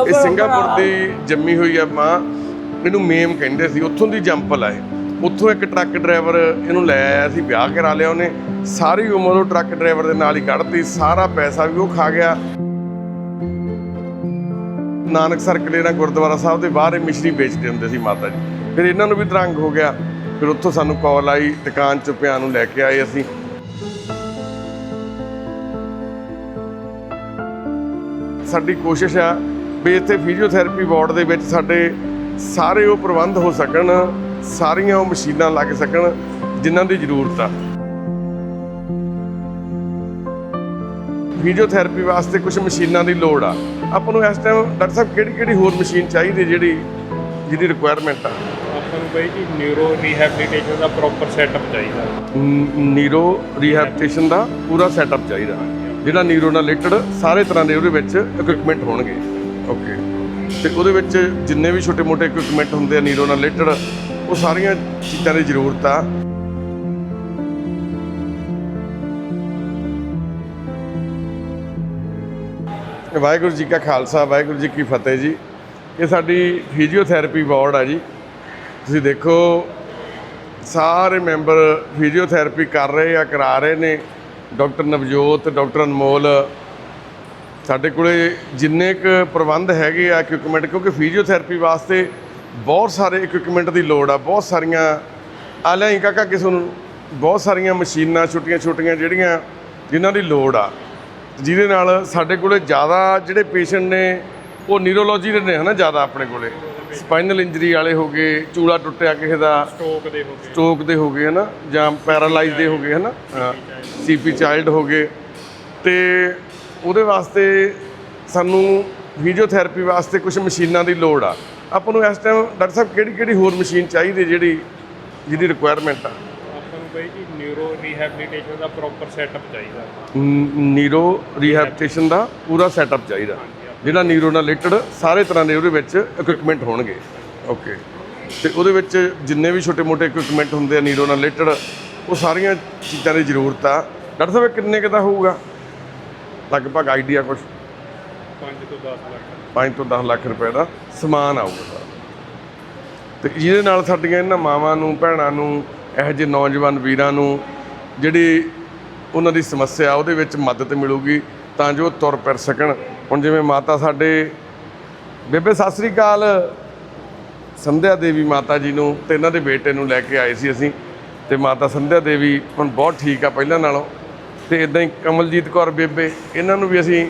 ਇਹ ਸਿੰਗਾਪੁਰ ਦੀ ਜੰਮੀ ਹੋਈ ਆ ਮਾਂ। ਇਹਨੂੰ ਮੇਮ ਕਹਿੰਦੇ ਸੀ ਉੱਥੋਂ ਦੀ ਜੰਪਲ ਆ ਇਹ। ਉੱਥੋਂ ਇੱਕ ਟਰੱਕ ਡਰਾਈਵਰ ਇਹਨੂੰ ਲੈ ਆਇਆ ਸੀ ਵਿਆਹ ਕਰਾ ਲਿਆ ਉਹਨੇ। ਸਾਰੀ ਉਮਰ ਉਹ ਟਰੱਕ ਡਰਾਈਵਰ ਦੇ ਨਾਲ ਹੀ ਕੱਢਤੀ ਸਾਰਾ ਪੈਸਾ ਵੀ ਉਹ ਖਾ ਗਿਆ। ਨਾਨਕ ਸਰਕਲੇ ਨਾਲ ਗੁਰਦੁਆਰਾ ਸਾਹਿਬ ਦੇ ਬਾਹਰ ਇਹ ਮਿਸ਼ਰੀ ਵੇਚਦੇ ਹੁੰਦੇ ਸੀ ਮਾਤਾ ਜੀ। ਫਿਰ ਇਹਨਾਂ ਨੂੰ ਵੀ ਦਰੰਗ ਹੋ ਗਿਆ। ਫਿਰ ਉੱਥੋਂ ਸਾਨੂੰ ਕਾਲ ਆਈ ਦੁਕਾਨ ਚ ਪਿਆ ਨੂੰ ਲੈ ਕੇ ਆਏ ਅਸੀਂ। ਸਾਡੀ ਕੋਸ਼ਿਸ਼ ਆ ਵੀ ਇੱਥੇ ਫਿਜ਼ੀਓਥੈਰੇਪੀ ਵਾਰਡ ਦੇ ਵਿੱਚ ਸਾਡੇ ਸਾਰੇ ਉਹ ਪ੍ਰਬੰਧ ਹੋ ਸਕਣ ਸਾਰੀਆਂ ਉਹ ਮਸ਼ੀਨਾਂ ਲੱਗ ਸਕਣ ਜਿਨ੍ਹਾਂ ਦੀ ਜ਼ਰੂਰਤ ਆ। ਫਿਜ਼ੀਓਥੈਰੇਪੀ ਵਾਸਤੇ ਕੁਝ ਮਸ਼ੀਨਾਂ ਦੀ ਲੋੜ ਆ। ਆਪਾਂ ਨੂੰ ਇਸ ਟਾਈਮ ਡਾਕਟਰ ਸਾਹਿਬ ਕਿਹੜੀ ਕਿਹੜੀ ਹੋਰ ਮਸ਼ੀਨ ਚਾਹੀਦੀ ਜਿਹੜੀ ਜਿਹਦੀ ਰਿਕੁਆਇਰਮੈਂਟ ਆ? ਆਪਾਂ ਨੂੰ ਬਈ ਜੀ ਨਿਊਰੋ ਰੀਹੈਬਿਲਿਟੇਸ਼ਨ ਦਾ ਪ੍ਰੋਪਰ ਸੈਟਅਪ ਚਾਹੀਦਾ। ਨੀਰੋ ਰੀਹੈਬਿਲਿਟੇਸ਼ਨ ਦਾ ਪੂਰਾ ਸੈਟਅਪ ਚਾਹੀਦਾ। ਜਿਹੜਾ ਨੀਰੋ ਨਾਲ ਰਿਲੇਟਡ ਸਾਰੇ ਤਰ੍ਹਾਂ ਦੇ ਉਹਦੇ ਵਿੱਚ ਇਕਵਿਪਮੈਂਟ ਹੋਣਗੇ। ਓਕੇ ਤੇ ਉਹਦੇ ਵਿੱਚ ਜਿੰਨੇ ਵੀ ਛੋਟੇ-ਮੋਟੇ ਇਕਵਿਪਮੈਂਟ ਹੁੰਦੇ ਆ ਨੀਰੋ ਨਾਲ ਰਿਲੇਟਡ ਉਹ ਸਾਰੀਆਂ ਚੀਜ਼ਾਂ ਦੀ ਜ਼ਰੂਰਤ ਆ। ਵਾਹਿਗੁਰੂ ਜੀ ਕਾ ਖਾਲਸਾ, ਵਾਹਿਗੁਰੂ ਜੀ ਕੀ ਫਤਿਹ ਜੀ। ਇਹ ਸਾਡੀ ਫਿਜ਼ੀਓਥੈਰੇਪੀ ਵਾਰਡ ਆ ਜੀ। ਤੁਸੀਂ ਦੇਖੋ, ਸਾਰੇ ਮੈਂਬਰ ਫਿਜ਼ੀਓਥੈਰੇਪੀ ਕਰ ਰਹੇ ਆ, ਕਰਾ ਰਹੇ ਨੇ। ਡਾਕਟਰ ਨਵਜੋਤ ਡਾਕਟਰ ਅਨਮੋਲ ਸਾਡੇ ਕੋਲੇ ਜਿੰਨੇ ਕੁ ਪ੍ਰਬੰਧ ਹੈਗੇ ਆ ਇਕਵਿਪਮੈਂਟ ਕਿਉਂਕਿ ਫਿਜ਼ੀਓਥੈਰੇਪੀ ਵਾਸਤੇ ਬਹੁਤ ਸਾਰੇ ਇਕਵਿਪਮੈਂਟ ਦੀ ਲੋੜ ਆ ਬਹੁਤ ਸਾਰੀਆਂ ਆ ਲੈ ਕਾਕਾ ਕਿਸੇ ਨੂੰ ਬਹੁਤ ਸਾਰੀਆਂ ਮਸ਼ੀਨਾਂ ਛੋਟੀਆਂ ਛੋਟੀਆਂ ਜਿਹੜੀਆਂ ਜਿਨ੍ਹਾਂ ਦੀ ਲੋੜ ਆ। ਜਿਹਦੇ ਨਾਲ ਸਾਡੇ ਕੋਲੇ ਜ਼ਿਆਦਾ ਜਿਹੜੇ ਪੇਸ਼ੈਂਟ ਨੇ ਉਹ ਨਿਊਰੋਲੋਜੀ ਦੇ ਨੇ ਹਨਾ ਜ਼ਿਆਦਾ ਆਪਣੇ ਕੋਲੇ। ਸਪਾਈਨਲ ਇੰਜਰੀ ਵਾਲੇ ਹੋ ਗਏ ਚੂਲਾ ਟੁੱਟਿਆ ਕਿਸੇ ਦਾ ਸਟੋਕ ਦੇ ਹੋ ਗਏ। ਸਟ੍ਰੋਕ ਦੇ ਹੋ ਗਏ ਹਨਾ ਜਾਂ ਪੈਰਾਲਾਈਜ਼ ਦੇ ਹੋ ਗਏ ਹਨਾ ਸੀਪੀ ਚਾਈਲਡ ਹੋ ਗਏ। ਤੇ ਉਹਦੇ ਵਾਸਤੇ ਸਾਨੂੰ ਫਿਜ਼ੀਓਥੈਰੇਪੀ ਵਾਸਤੇ ਕੁਝ ਮਸ਼ੀਨਾਂ ਦੀ ਲੋੜ ਆ। ਆਪਾਂ ਨੂੰ ਇਸ ਟਾਈਮ ਡਾਕਟਰ ਸਾਹਿਬ ਕਿਹੜੀ ਕਿਹੜੀ ਹੋਰ ਮਸ਼ੀਨ ਚਾਹੀਦੀ ਜਿਹੜੀ ਜਿਹਦੀ ਰਿਕੁਆਇਰਮੈਂਟ ਆ? ਆਪਾਂ ਨੂੰ ਬਈ ਜੀ ਨਿਊਰੋ ਰੀਹੈਬਿਲਿਟੇਸ਼ਨ ਦਾ ਪ੍ਰੋਪਰ ਸੈਟਅਪ ਚਾਹੀਦਾ। ਨੀਰੋ ਰੀਹੈਬਿਲਿਟੇਸ਼ਨ ਦਾ ਪੂਰਾ ਸੈਟਅਪ ਚਾਹੀਦਾ। ਜਿਹੜਾ ਨੀਰੋ ਨਾਲ ਰਿਲੇਟਡ ਸਾਰੇ ਤਰ੍ਹਾਂ ਦੇ ਉਹਦੇ ਵਿੱਚ ਇਕਵਿਪਮੈਂਟ ਹੋਣਗੇ। ਓਕੇ ਤੇ ਉਹਦੇ ਵਿੱਚ ਜਿੰਨੇ ਵੀ ਛੋਟੇ-ਮੋਟੇ ਇਕਵਿਪਮੈਂਟ ਹੁੰਦੇ ਆ ਨੀਰੋ ਨਾਲ ਰਿਲੇਟਡ ਉਹ ਸਾਰੀਆਂ ਚੀਜ਼ਾਂ ਦੀ ਜ਼ਰੂਰਤ ਆ। ਡਾਕਟਰ ਸਾਹਿਬ ਕਿੰਨੇ ਕੁ ਦਾ ਹੋਊਗਾ? ਲਗਭਗ ਆਈਡੀਆ ਕੁਝ 5 ਤੋਂ 10 ਲੱਖ। 5 ਤੋਂ 10 ਲੱਖ ਰੁਪਏ ਦਾ ਸਮਾਨ ਆਊਗਾ ਸਾਰਾ। ਤੇ ਜਿਹਦੇ ਨਾਲ ਸਾਡੀਆਂ ਇਹਨਾਂ ਮਾਵਾਂ ਨੂੰ ਭੈਣਾਂ ਨੂੰ ਇਹੋ ਜਿਹੇ ਨੌਜਵਾਨ ਵੀਰਾਂ ਨੂੰ ਜਿਹੜੀ ਉਹਨਾਂ ਦੀ ਸਮੱਸਿਆ ਉਹਦੇ ਵਿੱਚ ਮਦਦ ਮਿਲੂਗੀ ਤਾਂ ਜੋ ਤੁਰ ਫਿਰ ਸਕਣ। ਹੁਣ ਜਿਵੇਂ ਮਾਤਾ ਸਾਡੇ ਬੇਬੇ ਸਤਿ ਸ੍ਰੀ ਅਕਾਲ। ਸੰਧਿਆ ਦੇਵੀ ਮਾਤਾ ਜੀ ਨੂੰ ਤੇ ਇਹਨਾਂ ਦੇ ਬੇਟੇ ਨੂੰ ਲੈ ਕੇ ਆਏ ਸੀ ਅਸੀਂ। ਤੇ ਮਾਤਾ ਸੰਧਿਆ ਦੇਵੀ ਹੁਣ ਬਹੁਤ ਠੀਕ ਆ ਪਹਿਲਾਂ ਨਾਲੋਂ। ਤੇ ਇਦਾਂ ਹੀ ਕਮਲਜੀਤ ਕੌਰ ਬੇਬੇ, ਇਹਨਾਂ ਨੂੰ ਵੀ ਅਸੀਂ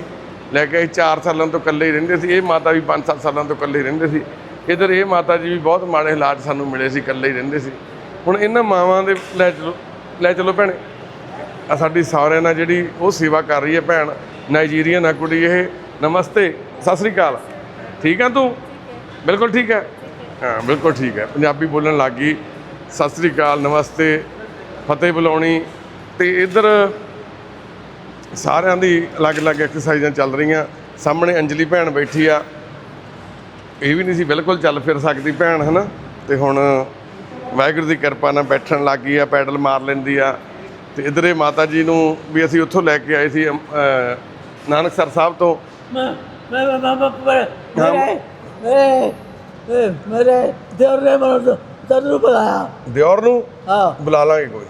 ਲੈ ਕੇ ਆਏ 4 ਸਾਲਾਂ ਤੋਂ ਇਕੱਲੇ ਹੀ ਰਹਿੰਦੇ ਸੀ। ਇਹ ਮਾਤਾ ਵੀ 5-7 ਸਾਲਾਂ ਤੋਂ ਇਕੱਲੇ ਹੀ ਰਹਿੰਦੇ ਸੀ। ਇਧਰ ਇਹ ਮਾਤਾ ਜੀ ਵੀ ਬਹੁਤ ਮਾੜੇ ਹਾਲਾਤ ਸਾਨੂੰ ਮਿਲੇ ਸੀ, ਇਕੱਲੇ ਹੀ ਰਹਿੰਦੇ ਸੀ। ਹੁਣ ਇਹਨਾਂ ਮਾਵਾਂ ਦੇ ਲੈ ਚਲੋ ਲੈ ਚਲੋ ਭੈਣੇ। ਆ ਸਾਡੀ ਸਹੁਰਿਆਂ ਨਾਲ ਜਿਹੜੀ ਉਹ ਸੇਵਾ ਕਰ ਰਹੀ ਹੈ ਭੈਣ ਨਾਈਜੀਰੀਅਨ ਆ ਕੁੜੀ ਇਹ। ਨਮਸਤੇ, ਸਤਿ ਸ੍ਰੀ ਅਕਾਲ। ਠੀਕ ਆ ਤੂੰ? ਬਿਲਕੁਲ ਠੀਕ ਹੈ। ਹਾਂ, ਬਿਲਕੁਲ ਠੀਕ ਹੈ। ਪੰਜਾਬੀ ਬੋਲਣ ਲੱਗ ਗਈ। ਸਤਿ ਸ੍ਰੀ ਅਕਾਲ, ਨਮਸਤੇ। ਫਤਿਹ ਬੁਲਾਉਣੀ। ਤੇ ਇੱਧਰ ਸਾਰਿਆਂ ਦੀ ਅਲੱਗ-ਅਲੱਗ ਐਕਸਰਸਾਈਜ਼ਾਂ ਚੱਲ ਰਹੀਆਂ। ਸਾਹਮਣੇ ਅੰਜਲੀ ਭੈਣ ਬੈਠੀ ਆ। ਇਹ ਵੀ ਨਹੀਂ ਸੀ ਬਿਲਕੁਲ ਚੱਲ ਫਿਰ ਸਕਦੀ ਭੈਣ ਹਨਾ? ਤੇ ਹੁਣ ਵਾਹਿਗੁਰੂ ਦੀ ਕਿਰਪਾ ਨਾਲ ਬੈਠਣ ਲੱਗ ਗਈ ਆ ਪੈਡਲ ਮਾਰ ਲੈਂਦੀ ਆ। ਤੇ ਇਧਰੇ ਮਾਤਾ ਜੀ ਨੂੰ ਵੀ ਅਸੀਂ ਉੱਥੋਂ ਲੈ ਕੇ ਆਏ ਸੀ ਨਾਨਕ ਸਰ ਸਾਹਿਬ ਤੋਂ। ਮੇਰੇ ਦਿਓਰ ਨੇ ਮੈਨੂੰ ਤੈਨੂੰ ਬੁਲਾਇਆ। ਦਿਓਰ ਨੂੰ? ਹਾਂ। ਬੁਲਾ ਲਾਂਗੇ ਕੋਈ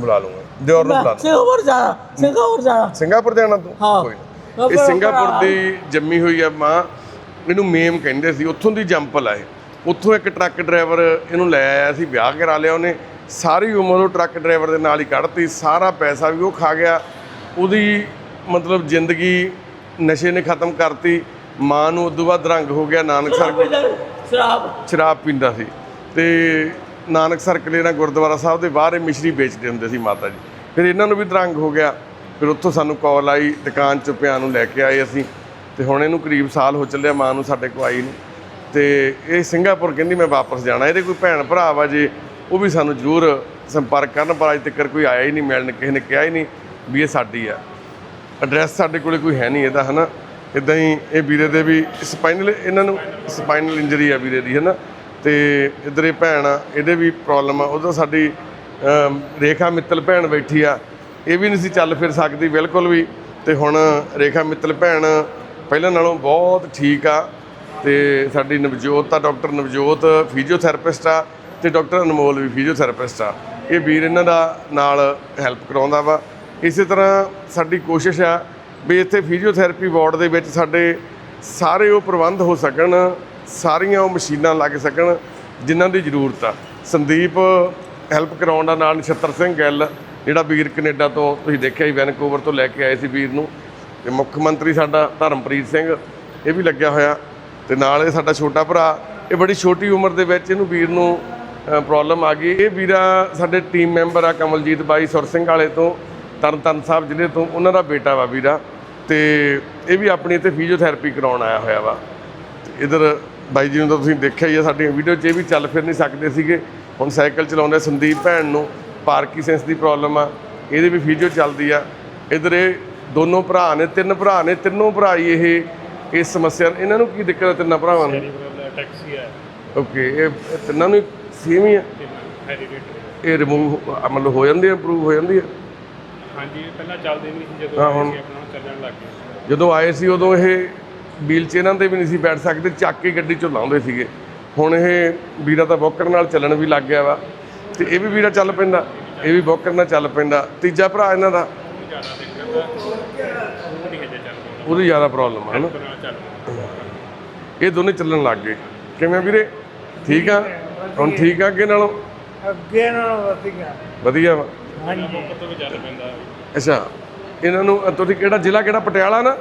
ਬੁਲਾ ਲੂੰਗਾ। ਦਿਓਰ ਨੂੰ ਬੁਲਾ ਲਓ ਸਿੰਗਾਪੁਰ ਜਾਣਾ ਸਿੰਗਾਪੁਰ ਜਾਣਾ ਸਿੰਗਾਪੁਰ ਜਾਣਾ ਤੂੰ? ਹਾਂ। ਕੋਈ ਨਾ। ਇਹ ਸਿੰਗਾਪੁਰ ਦੀ ਜੰਮੀ ਹੋਈ ਆ ਮਾਂ। ਇਹਨੂੰ ਮੇਮ ਕਹਿੰਦੇ ਸੀ ਉੱਥੋਂ ਦੀ ਜੰਪਲ ਆ ਉੱਥੋਂ ਇੱਕ ਟਰੱਕ ਡਰਾਈਵਰ ਇਹਨੂੰ ਲੈ ਆਇਆ ਸੀ ਵਿਆਹ ਕਰਾ ਲਿਆ ਉਹਨੇ। ਸਾਰੀ ਉਮਰ ਉਹ ਟਰੱਕ ਡਰਾਈਵਰ ਦੇ ਨਾਲ ਹੀ ਕੱਢਤੀ ਸਾਰਾ ਪੈਸਾ ਵੀ ਉਹ ਖਾ ਗਿਆ। ਉਹਦੀ ਮਤਲਬ ਜ਼ਿੰਦਗੀ ਨਸ਼ੇ ਨੇ ਖਤਮ ਕਰਤੀ। ਮਾਂ ਨੂੰ ਉਦੋਂ ਬਾਅਦ ਰੰਗ ਹੋ ਗਿਆ ਨਾਨਕਸਰ ਸ਼ਰਾਬ ਸ਼ਰਾਬ। ਪੀਂਦਾ ਸੀ। ਤੇ ਨਾਨਕਸਰ ਕਲੇਰਾ ਗੁਰਦੁਆਰਾ ਸਾਹਿਬ ਦੇ ਬਾਹਰ ਇਹ ਮਿਸ਼ਰੀ ਵੇਚਦੇ ਹੁੰਦੇ ਸੀ ਮਾਤਾ ਜੀ। ਫਿਰ ਇਹਨਾਂ ਨੂੰ ਵੀ ਤਰੰਗ ਹੋ ਗਿਆ। ਫਿਰ ਉੱਥੋਂ ਸਾਨੂੰ ਕਾਲ ਆਈ, ਦੁਕਾਨ ਚ ਪਿਆ ਨੂੰ ਲੈ ਕੇ ਆਏ ਅਸੀਂ। ਤੇ ਹੁਣ ਇਹਨੂੰ ਕਰੀਬ ਸਾਲ ਹੋ ਚੱਲਿਆ, ਮਾਂ ਨੂੰ ਸਾਡੇ ਕੋਲ ਆਈ ਨੂੰ। ਤੇ ਇਹ ਸਿੰਗਾਪੁਰ ਕਹਿੰਦੀ, ਮੈਂ ਵਾਪਸ ਜਾਣਾ। ਇਹਦੇ ਕੋਈ ਭੈਣ ਭਰਾ ਵਾ ਜੇ, ਉਹ ਵੀ ਸਾਨੂੰ ਜ਼ਰੂਰ ਸੰਪਰਕ ਕਰਨ, ਪਰ ਅਜੇ ਤੱਕ ਕੋਈ ਆਇਆ ਹੀ ਨਹੀਂ, ਮਿਲਣ ਕਿਸੇ ਨੇ ਕਿਹਾ ਹੀ ਨਹੀਂ ਵੀ ਇਹ ਸਾਡੀ ਆ। ਐਡਰੈਸ ਸਾਡੇ ਕੋਲੇ ਕੋਈ ਹੈ ਨਹੀਂ ਇਹਦਾ, ਹਨਾ? ਇਦਾਂ ਹੀ ਇਹ ਵੀਰੇ ਦੇ ਵੀ ਸਪਾਈਨਲ ਇਹਨਾਂ ਨੂੰ ਸਪਾਈਨਲ ਇੰਜਰੀ ਆ ਵੀਰੇ ਦੀ, ਹਨਾ? ਤੇ ਇਧਰ ਇਹ ਭੈਣ ਆ, ਇਹਦੇ ਵੀ ਪ੍ਰੋਬਲਮ ਆ। ਉਹਦਾ ਸਾਡੀ ਰੇਖਾ ਮਿੱਤਲ ਭੈਣ ਬੈਠੀ ਆ। ਇਹ ਵੀ ਨਹੀਂ ਸੀ ਚੱਲ ਫਿਰ ਸਕਦੀ, ਬਿਲਕੁਲ ਵੀ। ਤੇ ਹੁਣ ਰੇਖਾ ਮਿੱਤਲ ਭੈਣ ਪਹਿਲਾਂ ਨਾਲੋਂ ਬਹੁਤ ਠੀਕ ਆ। ਤੇ ਸਾਡੀ ਨਵਜੋਤ ਆ ਡਾਕਟਰ ਨਵਜੋਤ ਫਿਜ਼ੀਓਥੈਰੇਪਿਸਟ ਆ ਤੇ ਡਾਕਟਰ ਅਨਮੋਲ ਵੀ ਫਿਜ਼ੀਓਥੈਰੇਪਿਸਟ ਆ। ਇਹ ਵੀਰ ਇਹਨਾਂ ਦਾ ਨਾਲ ਹੈਲਪ ਕਰਾਉਂਦਾ ਵਾ। ਇਸੇ ਤਰ੍ਹਾਂ ਸਾਡੀ ਕੋਸ਼ਿਸ਼ ਆ ਵੀ ਇੱਥੇ ਫਿਜ਼ੀਓਥੈਰੇਪੀ ਵਾਰਡ ਦੇ ਵਿੱਚ ਸਾਡੇ ਸਾਰੇ ਉਹ ਪ੍ਰਬੰਧ ਹੋ ਸਕਣ, ਸਾਰੀਆਂ ਉਹ ਮਸ਼ੀਨਾਂ ਲੱਗ ਸਕਣ, ਜਿਨ੍ਹਾਂ ਦੀ ਜ਼ਰੂਰਤ ਆ। ਸੰਦੀਪ ਹੈਲਪ ਕਰਾਉਣ ਦਾ ਨਾਲ ਨਛੱਤਰ ਸਿੰਘ ਗਿੱਲ, ਜਿਹੜਾ ਵੀਰ ਕੈਨੇਡਾ ਤੋਂ ਤੁਸੀਂ ਦੇਖਿਆ ਹੀ, ਵੈਨਕੂਵਰ ਤੋਂ ਲੈ ਕੇ ਆਏ ਸੀ ਵੀਰ ਨੂੰ। ਤੇ ਮੁੱਖ ਮੰਤਰੀ ਸਾਡਾ ਧਰਮਪ੍ਰੀਤ ਸਿੰਘ, ਇਹ ਵੀ ਲੱਗਿਆ ਹੋਇਆ। ਤੇ ਨਾਲ ਇਹ ਸਾਡਾ ਛੋਟਾ ਭਰਾ, ਇਹ ਬੜੀ ਛੋਟੀ ਉਮਰ ਦੇ ਵਿੱਚ ਇਹਨੂੰ ਵੀਰ ਨੂੰ ਪ੍ਰੋਬਲਮ ਆ ਗਈ। ਇਹ ਵੀਰਾ ਸਾਡੇ ਟੀਮ ਮੈਂਬਰ ਆ ਕਮਲਜੀਤ ਬਾਈ ਸੁਰ ਸਿੰਘ ਵਾਲੇ ਤੋਂ, ਤਰਨਤਾਰਨ ਸਾਹਿਬ ਜ਼ਿਲ੍ਹੇ ਤੋਂ, ਉਹਨਾਂ ਦਾ ਬੇਟਾ ਵਾ ਵੀਰਾ। ਤੇ ਇਹ ਵੀ ਆਪਣੀ ਇੱਥੇ ਫਿਜ਼ੀਓਥੈਰੇਪੀ ਕਰਾਉਣ ਆਇਆ ਹੋਇਆ ਵਾ। ਤੇ ਇਧਰ ਬਾਈ ਜੀ ਨੂੰ ਤਾਂ ਤੁਸੀਂ ਦੇਖਿਆ ਹੀ ਆ, ਸਾਡੀਆਂ ਵੀਡੀਓ 'ਚ ਇਹ ਵੀ ਚੱਲ ਫਿਰ ਨਹੀਂ ਸਕਦੇ ਸੀਗੇ। ਹੁਣ ਸਾਈਕਲ ਚਲਾਉਂਦੇ ਸੰਦੀਪ ਭੈਣ ਨੂੰ ਪਾਰਕਿੰਸਨਸ ਦੀ ਪ੍ਰੋਬਲਮ ਆ ਇਹਦੇ ਵੀ ਫਿਜ਼ੀਓ ਚੱਲਦੀ ਆ। ਇਧਰ ਇਹ ਦੋਨੋਂ ਭਰਾ ਨੇ ਤਿੰਨ ਭਰਾ ਨੇ ਤਿੰਨੋਂ ਭਰਾ ਹੀ ਇਹ ਇਸ ਸਮੱਸਿਆ ਇਹਨਾਂ ਨੂੰ ਕੀ ਦਿੱਕਤ ਹੈ ਤਿੰਨਾਂ ਭਰਾਵਾਂ ਨੂੰ? ਟੈਕਸੀ ਹੈ ਓਕੇ ਇਹ ਤਿੰਨਾਂ ਨੂੰ ਸੇਮ ਹੀ ਆ? ਇਹ ਰਿਮੂਵ ਮਤਲਬ ਹੋ ਜਾਂਦੀ ਹੈ ਇੰਪਰੂਵ ਹੋ ਜਾਂਦੀ ਹੈ ਹਾਂਜੀ ਇਹ ਪਹਿਲਾਂ ਚੱਲਦੇ ਨਹੀਂ ਸੀ ਜਦੋਂ ਹੁਣ- ਚੱਲਣ ਲੱਗ ਗਏ। ਜਦੋਂ ਆਏ ਸੀ ਉਦੋਂ ਇਹ ਵੀਲ ਚੇਅਰਾਂ ਤੇ ਵੀ ਨਹੀਂ ਸੀ ਬੈਠ ਸਕਦੇ ਚੱਕ ਕੇ ਗੱਡੀ ਚੋਂ ਲਾਉਂਦੇ ਸੀਗੇ। ਹੁਣ ਇਹ ਵੀਰਾ ਤਾਂ ਬੋਕਰ ਨਾਲ ਚੱਲਣ ਵੀ ਲੱਗ ਗਿਆ ਵਾ ਤੇ ਇਹ ਵੀ ਵੀਰਾ ਚੱਲ ਪੈਂਦਾ ਇਹ ਵੀ ਬੋਕਰ ਨਾਲ ਚੱਲ ਪੈਂਦਾ। ਤੀਜਾ ਭਰਾ ਇਹਨਾਂ ਦਾ। ਉਹਦੀ ਜ਼ਿਆਦਾ ਪ੍ਰੋਬਲਮ ਹੈ ਨਾ ਇਹ ਦੋਨੇ ਚੱਲਣ ਲੱਗ ਗਏ। ਕਿਵੇਂ ਵੀਰੇ? ਠੀਕ ਆ? ਹੁਣ ਠੀਕ ਆ ਅੱਗੇ ਨਾਲੋਂ? ਅੱਗੇ ਨਾਲ ਵਧੀਆ। ਵਧੀਆ ਵਾ। ਹਾਂਜੀ। ਮੁੱਖ ਤੋਂ ਵੀ ਚੱਲ ਪੈਂਦਾ ਅੱਛਾ। ਇਹਨਾਂ ਨੂੰ ਤੁਸੀਂ ਕਿਹੜਾ ਜ਼ਿਲ੍ਹਾ ਕਿਹੜਾ ਪਟਿਆਲਾ ਨਾ?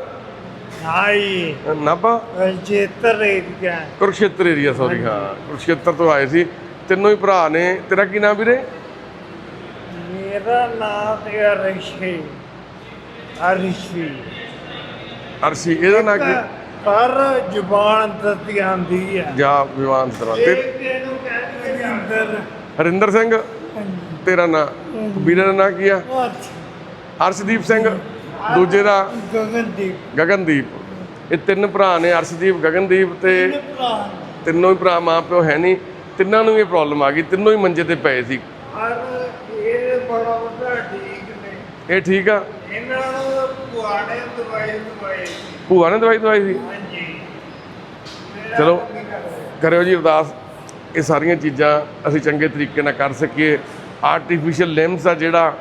ਹਾਈ। ਅ, ਨਾਭਾ ਜੇਤਰ ਏਰੀਆ ਕੁਰਕਸ਼ੇਤਰ ਏਰੀਆ ਸੌਰੀ ਹਾਂ। ਕੁਰਕਸ਼ੇਤਰ ਤੋਂ ਆਏ ਸੀ। ਤਿੰਨੋਂ ਹੀ ਭਰਾ ਨੇ। ਤੇਰਾ ਕੀ ਨਾਮ ਵੀਰੇ? ਮੇਰਾ ਨਾਮ ਤੇ ਰਿਸ਼ੀ। ਅਰਿਸ਼ੀ। ਅਰਸ਼ੀ ਇਹਦਾ ਨਾਂ ਕੀ? ਪਰ ਜ਼ੁਬਾਨ ਦਿੱਤੀ ਆਂਦੀ ਹੈ। ਜਾ ਵਿਵਾਨ ਤਰ੍ਹਾਂ ਤੇ ਇਹਨੂੰ ਕਹਿੰਦੇ ਅੰਦਰ। ਹਰਿੰਦਰ ਸਿੰਘ? ਤੇਰਾ ਨਾਂ? ਵੀਰੇ ਦਾ ਨਾਂ ਕੀ ਆ? ਅਰਸ਼ਦੀਪ ਸਿੰਘ? ਦੂਜੇ ਦਾ? ਗਗਨਦੀਪ। ਗਗਨਦੀਪ। ਇਹ ਤਿੰਨ ਭਰਾ ਨੇ ਅਰਸ਼ਦੀਪ ਗਗਨਦੀਪ ਤੇ ਤਿੰਨੋਂ ਹੀ ਭਰਾ ਮਾਂ ਪਿਓ ਹੈ ਨਹੀਂ। ਤਿੰਨਾਂ ਨੂੰ ਇਹ ਪ੍ਰੋਬਲਮ ਆ ਗਈ ਤਿੰਨੋਂ ਹੀ ਮੰਜੇ ਤੇ ਪਏ ਸੀ। ਔਰ ਇਹ ਬੜਾ ਵੱਡਾ ਠੀਕ ਨੇ। ਇਹ ਠੀਕ ਆ? ਇਹਨਾਂ ਨੂੰ ਪੁਆੜੇ ਦਵਾਈ ਦਵਾਈ ਭੂਆ ਨੇ ਦਵਾਈ ਦਵਾਈ ਸੀ? ਹਾਂਜੀ। ਚਲੋ ਕਰਿਓ ਜੀ ਅਰਦਾਸ। ਇਹ ਸਾਰੀਆਂ ਚੀਜ਼ਾਂ ਅਸੀਂ ਚੰਗੇ ਤਰੀਕੇ ਨਾਲ ਕਰ ਸਕੀਏ। ਆਰਟੀਫੀਸ਼ੀਅਲ ਲਿੰਬਸ ਆ ਜਿਹੜਾ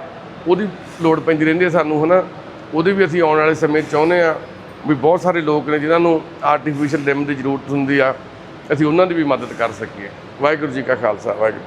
ਉਹਦੀ ਲੋੜ ਪੈਂਦੀ ਰਹਿੰਦੀ ਹੈ ਸਾਨੂੰ ਹਨਾ? ਉਹਦੀ ਵੀ ਅਸੀਂ ਆਉਣ ਵਾਲੇ ਸਮੇਂ ਚਾਹੁੰਦੇ ਆ ਵੀ ਬਹੁਤ ਸਾਰੇ ਲੋਕ ਨੇ ਜਿਨ੍ਹਾਂ ਨੂੰ ਆਰਟੀਫੀਸ਼ੀਅਲ ਲਿੰਬ ਦੀ ਜ਼ਰੂਰਤ ਹੁੰਦੀ ਆ, ਅਸੀਂ ਉਹਨਾਂ ਦੀ ਵੀ ਮਦਦ ਕਰ ਸਕੀਏ। ਵਾਹਿਗੁਰੂ ਜੀ ਕਾ ਖਾਲਸਾ, ਵਾਹਿਗੁਰੂ